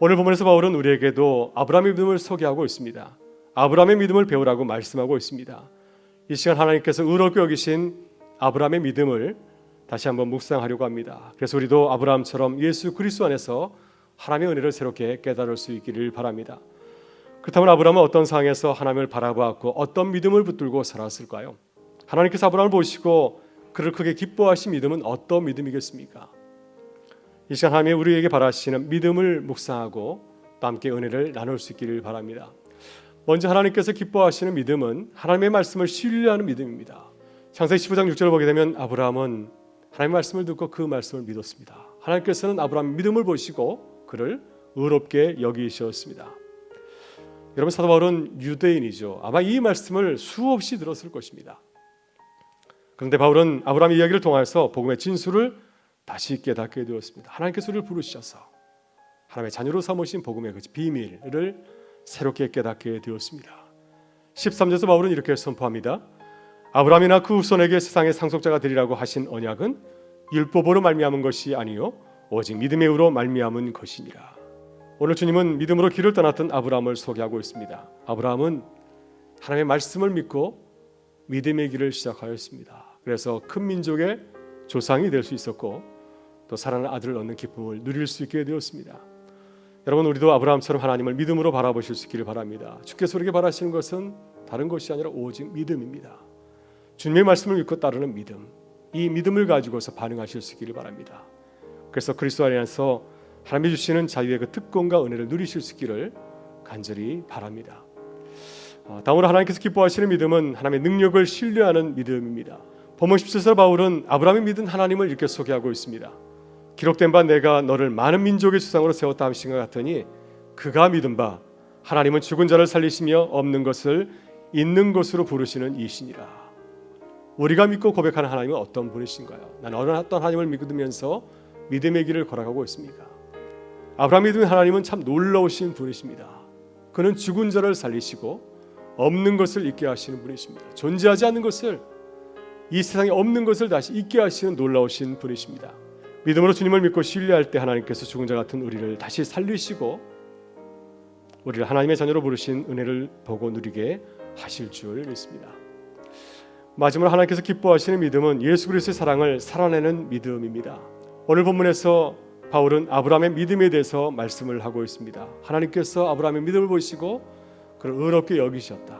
오늘 본문에서 바울은 우리에게도 아브라함의 믿음을 소개하고 있습니다. 아브라함의 믿음을 배우라고 말씀하고 있습니다. 이 시간 하나님께서 의롭게 여기신 아브라함의 믿음을 다시 한번 묵상하려고 합니다. 그래서 우리도 아브라함처럼 예수 그리스도 안에서 하나님의 은혜를 새롭게 깨달을 수 있기를 바랍니다. 그렇다면 아브라함은 어떤 상황에서 하나님을 바라보았고 어떤 믿음을 붙들고 살았을까요? 하나님께서 아브라함을 보시고 그를 크게 기뻐하신 믿음은 어떤 믿음이겠습니까? 이 시간 하나님이 우리에게 바라시는 믿음을 묵상하고 또 함께 은혜를 나눌 수 있기를 바랍니다. 먼저 하나님께서 기뻐하시는 믿음은 하나님의 말씀을 신뢰하는 믿음입니다. 창세기 15장 6절을 보게 되면 아브라함은 하나님의 말씀을 듣고 그 말씀을 믿었습니다. 하나님께서는 아브라함의 믿음을 보시고 그를 의롭게 여기셨습니다. 여러분 사도 바울은 유대인이죠. 아마 이 말씀을 수없이 들었을 것입니다. 그런데 바울은 아브라함 이야기를 통해서 복음의 진수를 다시 깨닫게 되었습니다. 하나님께서 우리를 부르셔서 하나님의 자녀로 삼으신 복음의 그 비밀을 새롭게 깨닫게 되었습니다. 13절에서 바울은 이렇게 선포합니다. 아브라함이나 그 후손에게 세상의 상속자가 되리라고 하신 언약은 율법으로 말미암은 것이 아니요 오직 믿음의 의로 말미암은 것이니라. 오늘 주님은 믿음으로 길을 떠났던 아브라함을 소개하고 있습니다. 아브라함은 하나님의 말씀을 믿고 믿음의 길을 시작하였습니다. 그래서 큰 민족의 조상이 될 수 있었고 또 사랑하는 아들을 얻는 기쁨을 누릴 수 있게 되었습니다. 여러분 우리도 아브라함처럼 하나님을 믿음으로 바라보실 수 있기를 바랍니다. 주께서 우리에게 바라시는 것은 다른 것이 아니라 오직 믿음입니다. 주님의 말씀을 믿고 따르는 믿음, 이 믿음을 가지고서 반응하실 수 있기를 바랍니다. 그래서 그리스도 안에서 하나님이 주시는 자유의 그 특권과 은혜를 누리실 수 있기를 간절히 바랍니다. 어, 다음으로 하나님께서 기뻐하시는 믿음은 하나님의 능력을 신뢰하는 믿음입니다. 본문 17절 바울은 아브라함이 믿은 하나님을 이렇게 소개하고 있습니다. 기록된 바 내가 너를 많은 민족의 주상으로 세웠다 하신 것 같으니 그가 믿은 바 하나님은 죽은 자를 살리시며 없는 것을 있는 것으로 부르시는 이시니라. 우리가 믿고 고백하는 하나님은 어떤 분이신가요? 나는 어떤 하나님을 믿으면서 믿음의 길을 걸어가고 있습니까? 아브라함이 믿는 하나님은 참 놀라우신 분이십니다. 그는 죽은 자를 살리시고 없는 것을 있게 하시는 분이십니다. 존재하지 않는 것을 이 세상에 없는 것을 다시 있게 하시는 놀라우신 분이십니다. 믿음으로 주님을 믿고 신뢰할 때 하나님께서 죽은 자 같은 우리를 다시 살리시고 우리를 하나님의 자녀로 부르신 은혜를 보고 누리게 하실 줄 믿습니다. 마지막으로 하나님께서 기뻐하시는 믿음은 예수 그리스도의 사랑을 살아내는 믿음입니다. 오늘 본문에서 바울은 아브라함의 믿음에 대해서 말씀을 하고 있습니다. 하나님께서 아브라함의 믿음을 보시고 그를 의롭게 여기셨다.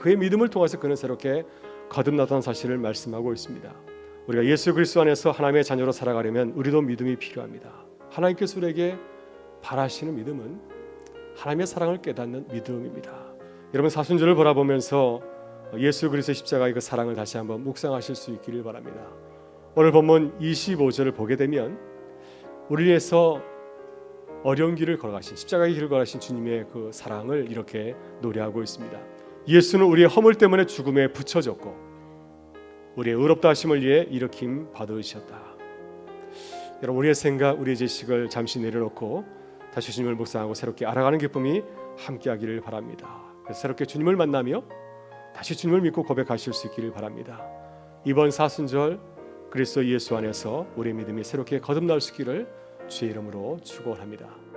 그의 믿음을 통해서 그는 새롭게 거듭나던 사실을 말씀하고 있습니다. 우리가 예수 그리스도 안에서 하나님의 자녀로 살아가려면 우리도 믿음이 필요합니다. 하나님께서 우리에게 바라시는 믿음은 하나님의 사랑을 깨닫는 믿음입니다. 여러분 사순절을 바라보면서 예수 그리스도의 십자가의 그 사랑을 다시 한번 묵상하실 수 있기를 바랍니다. 오늘 본문 25절을 보게 되면 우리에서 어려운 길을 걸어가신 십자가의 길을 걸어가신 주님의 그 사랑을 이렇게 노래하고 있습니다. 예수는 우리의 허물 때문에 죽음에 붙여졌고 우리의 의롭다 하심을 위해 일으킴 받으셨다. 여러분 우리의 생각, 우리의 지식을 잠시 내려놓고 다시 주님을 묵상하고 새롭게 알아가는 기쁨이 함께하기를 바랍니다. 새롭게 주님을 만나며 다시 주님을 믿고 고백하실 수 있기를 바랍니다. 이번 사순절 그리스도 예수 안에서 우리의 믿음이 새롭게 거듭날 수 있기를 주의 이름으로 축원합니다.